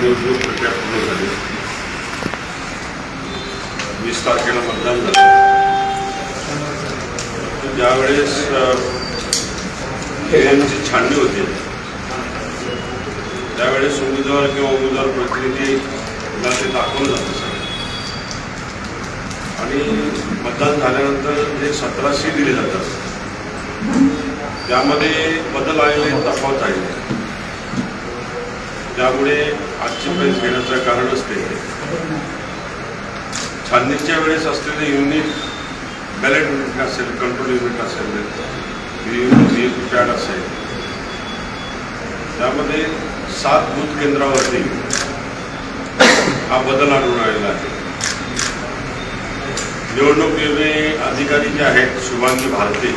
विधानसभाचं प्रक्रिया पूर्ण झाली. वीस तारखेला मतदान झालं ज्यावेळेस यांची छाननी होती त्यावेळेस उमेदवार किंवा उमेदवार प्रतिनिधीला ते दाखवलं जातं सर आणि मतदान झाल्यानंतर जे सतरा सीट दिले जातात त्यामध्ये बदल आलेले तफावत आहे त्यामुळे आजची प्रेस घेण्याचं कारणच ते छाननीच्या वेळेस असलेले युनिट बॅलेट युनिट असेल कंट्रोल युनिट असेल पॅड असेल. त्यामध्ये सात बूथ केंद्रावरती हा बदल आढळून आलेला आहे. निवडणूक निर्णय अधिकारी जे आहेत शुभांगी भारते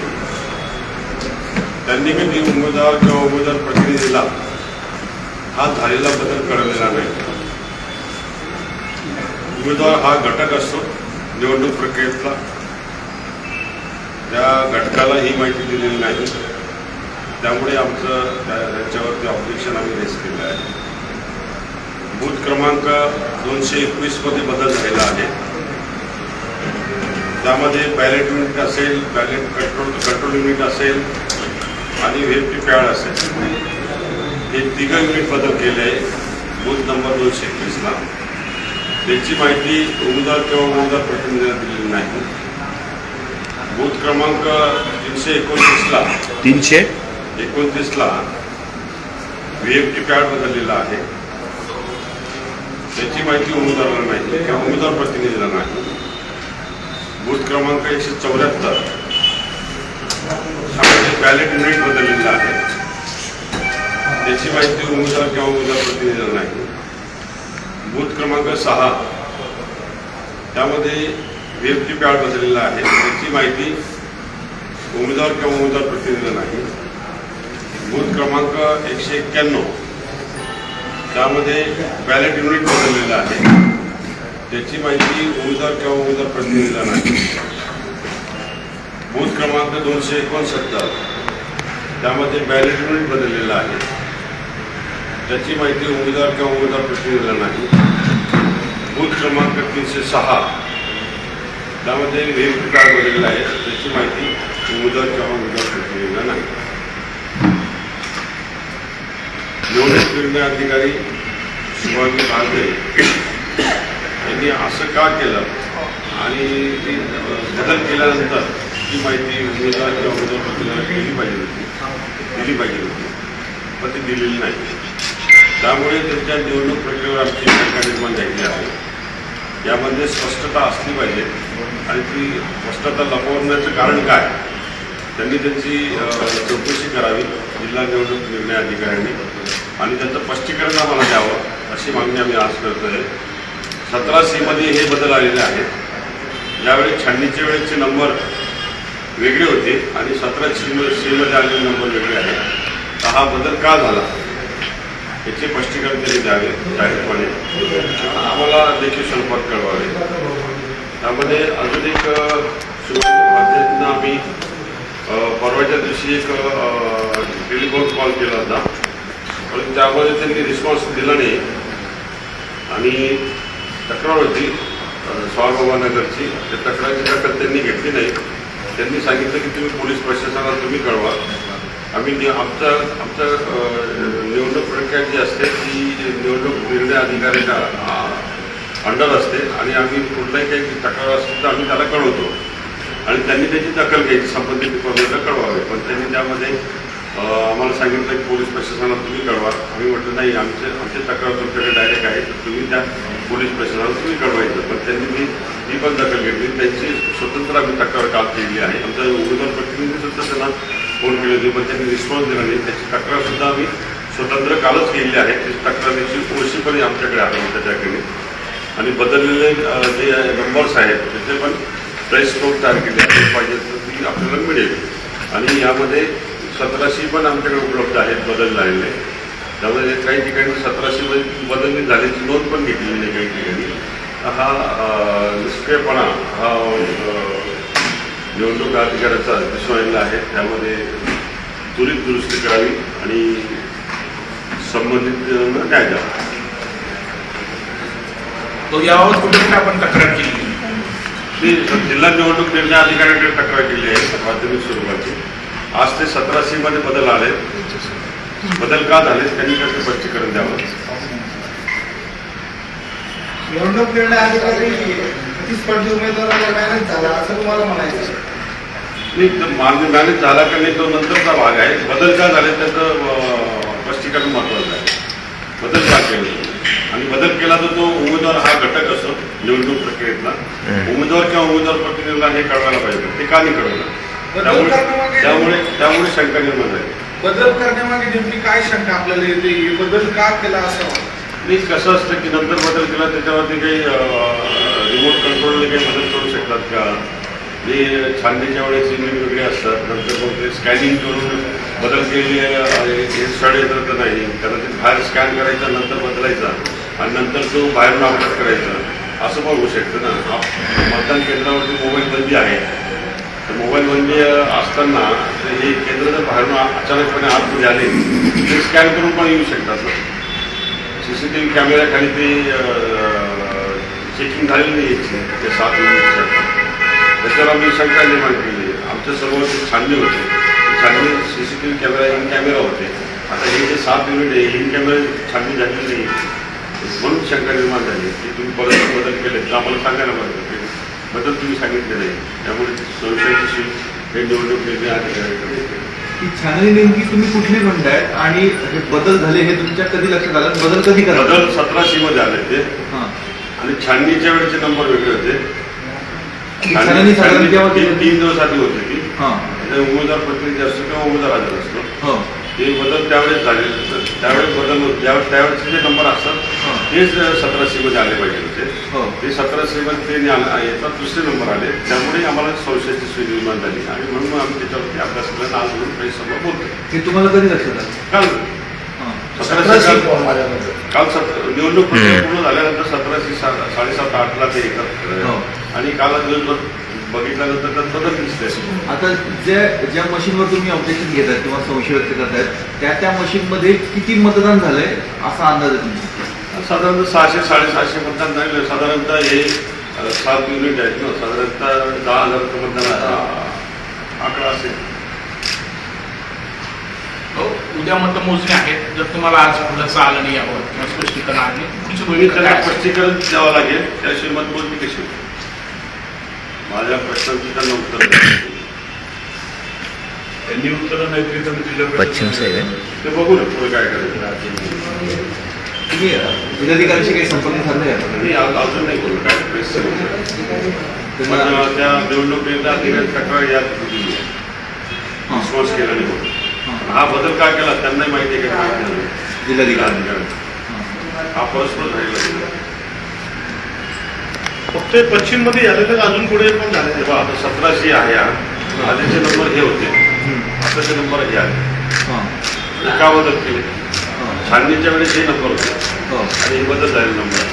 त्यांनी कधी उमेदवार किंवा उमेदवार प्रतिनिधीला हा झालेला बदल कळलेला नाही. उमेदवार हा घटक असतो निवडणूक प्रक्रियेतला. त्या घटकाला ही माहिती दिलेली नाही. त्यामुळे आमचं त्या- त्याच्यावरती ऑब्जेक्शन आम्ही रेस केलं आहे. बूथ क्रमांक दोनशे एकवीसमध्ये बदल झालेला आहे. त्यामध्ये बॅलेट युनिट असेल बॅलेट कंट्रोल कंट्रोल युनिट असेल आणि व्ही पॅड असेल. हे तिघं युनिट बदल केले आहे बूथ नंबर दोनशे एकवीसला. त्याची माहिती उमेदवार किंवा उमेदवार प्रतिनिधीला दिलेली नाही. बूथ क्रमांक तीनशे एकोणतीसला तीनशे? एकोणतीसला व्ही एफ टी पॅड बदललेला आहे. त्याची माहिती उमेदवाराला नाही किंवा उमेदवार प्रतिनिधीला नाही. बूथ क्रमांक एकशे चौऱ्याहत्तर. बॅलेट युनिट बदललेलं आहे. त्याची माहिती उमेदवार किंवा उमेदवार प्रतिनिधी नाही. बूथ क्रमांक सहा. त्यामध्ये व्ही टी पॅड बसलेला आहे. त्याची माहिती उमेदवार किंवा उमेदवार प्रतिनिधी नाही. बूथ क्रमांक एकशे एक्क्याण्णव. त्यामध्ये बॅलेट युनिट बसवलेलं आहे. त्याची माहिती उमेदवार किंवा उमेदवार प्रतिनिधीला नाही. बूथ क्रमांक दोनशे एकोणसत्तर. त्यामध्ये बॅलेट युनिट बदललेलं आहे. त्याची माहिती उमेदवार किंवा उमेदवार प्रतिनिधीला नाही. बूथ क्रमांक तीनशे सहा. त्यामध्ये व्ही कार्ड बदललेलं आहे त्याची माहिती उमेदवार किंवा उमेदवार प्रतिनिधीला नाही. निवडणूक निर्णय अधिकारी शिवाजी भांगे यांनी असं का केलं आणि ती बदल केल्यानंतर ती माहिती उमेदवार किंवा उमेदवार प्रतिनिधीला दिली पाहिजे होती. दिली पाहिजे होती. पण ती दिलेली नाही. त्यामुळे त्यांच्या निवडणूक प्रक्रियेवर आमची शंका निर्माण झालेली आहे. यामध्ये स्पष्टता असली पाहिजे. आणि ती स्पष्टता लपवण्याचं कारण काय? त्यांनी त्यांची चौकशी करावी जिल्हा निवडणूक निर्णय अधिकाऱ्यांनी. आणि त्यांचं स्पष्टीकरण आम्हाला द्यावं अशी मागणी आम्ही आज करतो आहे सतरा सीमध्ये हे बदल आलेले आहेत. ज्यावेळी छाननीच्या वेळेचे नंबर वेगळे होते आणि सतरा सी सीमध्ये आलेले नंबर वेगळे आहेत. तर हा बदल का झाला? याचे स्पष्टीकरण केले द्यावे जाहीरपणे. आम्हाला देखील स्वरूपात कळवावे त्यामध्ये अजून एक सुरुवातीनं आम्ही परवाच्या दिवशी एक टेलिफोन कॉल केला होता. पण त्यामध्ये त्यांनी रिस्पॉन्स दिला नाही. आणि तक्रार होती स्वाभावानगरची त्या तक्रारची दखल त्यांनी घेतली नाही. त्यांनी सांगितलं की तुम्ही पोलीस प्रशासनाला तुम्ही कळवा. आम्ही आमचा आमचा अ, प्रक्रिया जी असते ती निवडणूक निर्णय अधिकाऱ्याच्या अंडर असते. आणि आम्ही कुठलाही काही तक्रार असतील तर आम्ही त्याला कळवतो. आणि त्यांनी त्याची दखल घ्यायची संबंधित डिपार्टमेंटला कळवावे. पण त्यांनी त्यामध्ये आम्हाला सांगितलं की पोलीस प्रशासनाला तुम्ही कळवा. आम्ही म्हटलं नाही आमचे आमची तक्रार तुमच्याकडे डायरेक्ट आहे तर तुम्ही त्या पोलीस प्रशासनाला तुम्ही कळवायचं. पण त्यांनी मी ती पण दखल घेतली. त्यांची स्वतंत्र आम्ही तक्रार काल केली आहे. आमचा उमेदवार प्रतिनिधीसुद्धा त्यांना फोन केले होते पण त्यांनी रिस्पॉन्स दिला नाही. त्याची तक्रारसुद्धा आम्ही स्वतंत्र कालच केलेली आहे ते तक्रारीची ओळशीपणे आमच्याकडे आहे त्याच्याकडे आणि बदललेले जे नंबर्स आहेत त्याचे पण प्रेस नोट तयार केले पाहिजे तर ती आपल्याला मिळेल. आणि यामध्ये सतराशे पण आमच्याकडे उपलब्ध आहेत बदल झालेले त्यामुळे काही ठिकाणी सतराशेमध्ये बदलली झाल्याची नोंद पण घेतलेली नाही काही ठिकाणी. हा निष्क्रियपणा हा निवडणूक अधिकाऱ्याचा दिसून आलेला आहे. त्यामध्ये त्वरित दुरुस्ती करावी आणि संबंधित न्याय द्यावा तो याबाबत कुठे आपण तक्रार केली. मी जिल्हा निवडणूक निर्णय अधिकाऱ्याकडे तक्रार केली आहे माध्यमिक स्वरूपाची. आज ते सतरा सी मध्ये बदल आले. बदल का झाले त्यांनी त्याचं स्पष्टीकरण द्यावं. निवडणूक निर्णय अधिकारी प्रतिस्पर्धी उमेदवाराला मॅनेज झाला असं तुम्हाला म्हणायचं नाही मान्य मॅनेज झाला का नाही तो नंतरचा भाग आहे. बदल का झाले त्याचं अं, स्पष्टीकरण महत्वाचं आहे बदल का केले आणि बदल केला तर तो उमेदवार हा घटक असतो निवडणूक प्रक्रियेतला. उमेदवार किंवा उमेदवार प्रतिनिधीला हे कळवायला पाहिजे ते का नाही कळवलं त्यामुळे त्यामुळे त्यामुळे शंका निर्माण झाली. बदल करण्यामागे नेमकी काय शंका आपल्याला येते? हे बदल का केला असं वाटतं? नाही कसं असतं की नंतर बदल केला त्याच्यावरती काही रिमोट कंट्रोलने काही मदत करू शकतात का? ते छाननीच्या वेळेस वेगळे असतात नंतर मग ते स्कॅनिंग करून बदल केले हे षडयंत्र नाही. कदाचित बाहेर स्कॅन करायचा नंतर बदलायचा. आणि नंतर तो बाहेरून अपलोड करायचा. असं पण होऊ शकतं ना. आप- मतदान केंद्रावरती मोबाईल बंदी आहे. तर मोबाईल बंदी असताना हे केंद्र जर बाहेरून अचानकपणे आतमध्ये आले ते स्कॅन करून पण येऊ शकतात ना. व्ही कॅमेऱ्याखाली ते चेकिंग झालेली नाही ते सात युनिटच्या त्याच्यावर आम्ही शंका निर्माण केली. आमच्यासमोर होते. छाननी होते ते छाननी सीसीटीव्ही कॅमेरा इन कॅमेरा होते. आता हे जे सात युनिट आहे इन कॅमेरा छाननी झालेली नाही. म्हणून शंका निर्माण झाली. की तुम्ही परत बदल केले तर आम्हाला सांगायला पाहिजे की बदल तुम्ही सांगितले नाही. त्यामुळे संशयाची हे निवडणूक निर्णय अधिकाऱ्याकडे. ही छाननी नेमकी तुम्ही कुठली म्हणताय आणि हे बदल झाले हे तुमच्या कधी लक्षात आलं? बदल कधी करतात? बदल सतरा सी मध्ये आले ते. हां. आणि छाननीच्या वेळेचे नंबर वेगळे होते. छाननी साधारण तीन दिवस आधी होती ती. हां. ते उमेदवार प्रतिनिधी असतो किंवा उमेदवार हजर असतो. हो. ते बदल त्यावेळेस झाले त्यावेळेस बदल होत- त्यावेळेस त्यावेळेचे जे नंबर असतात हां. तेच सतरा सी मध्ये आले पाहिजे होते. हो. ते सतरा सी मध्ये ते येतात दुसरे नंबर आले. त्यामुळे आम्हाला संशयाची सुई निर्माण झाली. आणि म्हणून आम्ही त्याच्यावरती अभ्यास केला आज म्हणून काही समोर बोलतो हे तुम्हाला कधी लक्षात आलं? काल. सतरा काल सत निवडणूक प्रक्रिया पूर्ण झाल्यानंतर सतराशे साडेसात आठला ते हो. येतात आणि काल दिवसभर बघितल्यानंतर त्यात बदल दिसते आता ज्या ज्या मशीनवर तुम्ही ऑब्जेक्शन घेताय किंवा संशय व्यक्त करतायत त्या त्या मशीनमध्ये किती मतदान झालंय असा अंदाज आहे तुमचा? साधारणतः सहाशे साडेसहाशे मतदान झाले साधारणतः हे सात युनिट आहेत ना. साधारणतः दहा हजार मतदानाचा आकडा असेल. हो, उद्या मतमोजणी आहे जर तुम्हाला आज खुलासा आला नाही याबाबत किंवा स्पष्टीकरण आलं नाही पुढची भूमिका? स्पष्टीकरण द्यावं लागेल. त्याशिवाय मतमोजणी कशी होईल? माझ्या प्रश्नांची त्यांना उत्तर. त्यांनी उत्तर नाही दिली तर जिल्हा पश्चिम. ते बघू ना पुढे काय करायचं तुम्ही अं, जिल्हाधिकाऱ्यांशी काही संपर्क अजून नाही काय प्रेस त्यांना- त्या निवडणुकीला अधिकारी तक्रार याद दिली आहे. हां. केला नाही बदल का केला त्यांनाही माहिती आहे का. जिल्हाधिकारी अधिकारी. हां. परस्पर झालेला आहे. फक्त पश्चिममध्ये झाले तर अजून पुढे पण झाले तेव्हा आता सतराशे आहे हा. आधीचे नंबर हे होते. आताचे नंबर हे आहे हां. आणि का बदल केले हां. छाननीच्या वेळेस हे नंबर होते हो. आणि हे बदल झाले नंबर.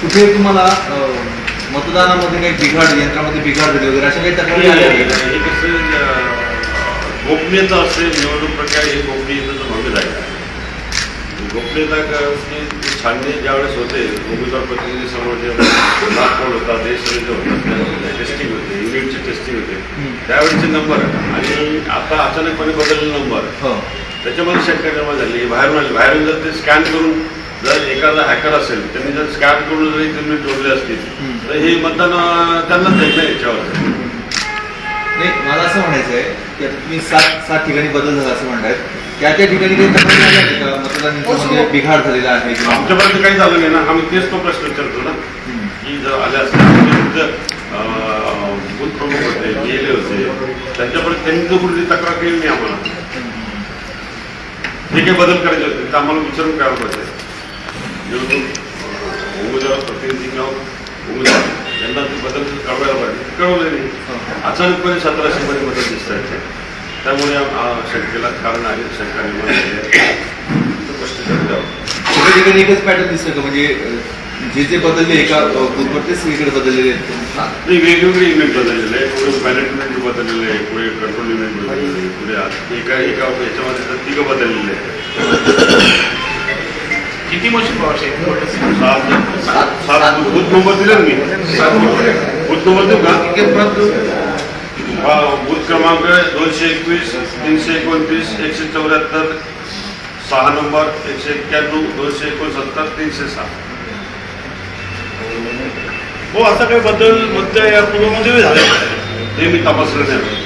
कुठे तुम्हाला मतदानामध्ये काही बिघाड यंत्रामध्ये बिघाड झाली वगैरे अशा काही तक्रारी आल्या गोपनीयता असते निवडणूक प्रक्रिया हे गोपनीयतेचं भंग झालं आहे. गोपनीयता छाननी ज्यावेळेस होते उमेदवार प्रतिनिधी समोर जे नागपूर होता ते सगळे जे होतात टेस्टिंग होते युनिटची टेस्टिंग होते. त्यावेळेचे नंबर आणि आता अचानकपणे बदललेले नंबर हो. त्याच्यामध्ये शंका निर्माण झाली. बाहेरून आली. बाहेरून जर ते स्कॅन करून जर एखादा हॅकर असेल त्यांनी जर स्कॅन करून जरी तुम्ही जोडले असतील. तर हे मतदान त्यांनाच नाही याच्यावर. नाही मला असं म्हणायचं आहे की आता तुम्ही सात सात ठिकाणी बदल झाला असं म्हणतायत. त्या त्या ठिकाणी काही तक्रारी आहेत का? मतदान यंत्रामध्ये बिघाड झालेला आहे किंवा आमच्यापर्यंत काही झालं नाही ना. आम्ही तेच तो प्रश्न विचारतो ना. हम्म. की जर आले असतील बूथ प्रमुख होते गेले होते. त्यांच्यापर्यंत त्यांनी जो कुठली तक्रार केली नाही आम्हाला. जे काही बदल करायचे होते ते आम्हाला विचारून करायला पाहिजे जेणेकरून अं, उमेदवार प्रतिनिधी किंवा उमेदवार यांना ते बदल कळवायला पाहिजे. कळवले नाही अचानकपणे सतराशे मध्ये बदल दिसत आहेत त्यामुळे शंकेला कारण आहे शंका निर्माण झाली आहे. स्पष्टीकरण द्यावं ठिकाणी एकच पॅटर्न दिसतं का? म्हणजे जे जे बदलले एका बूथवर ते सगळीकडे बदललेले आहेत. नाही वेगवेगळे इव्हेंट बदललेले आहे पुढे इव्हेंट बदललेले आहे पुढे कंट्रोल इव्हेंट बदललेले आहे पुढे एका एका याच्यामध्ये तर तिघं बदललेले आहे किती मशीन पावशे सात सात सात बूथ नंबर दिले मी बूथ नंबर देऊ का? हा, क्रमांक दोनशे एकवीस तीनशे एकोणतीस एकशे चौऱ्याहत्तर सहा नंबर एकशे एक्क्याण्णव दोनशे एकोणसत्तर तीनशे सहा हो असा काही बदल मध्य या पूर्वमध्ये झाले? हे मी तपासलं नाही.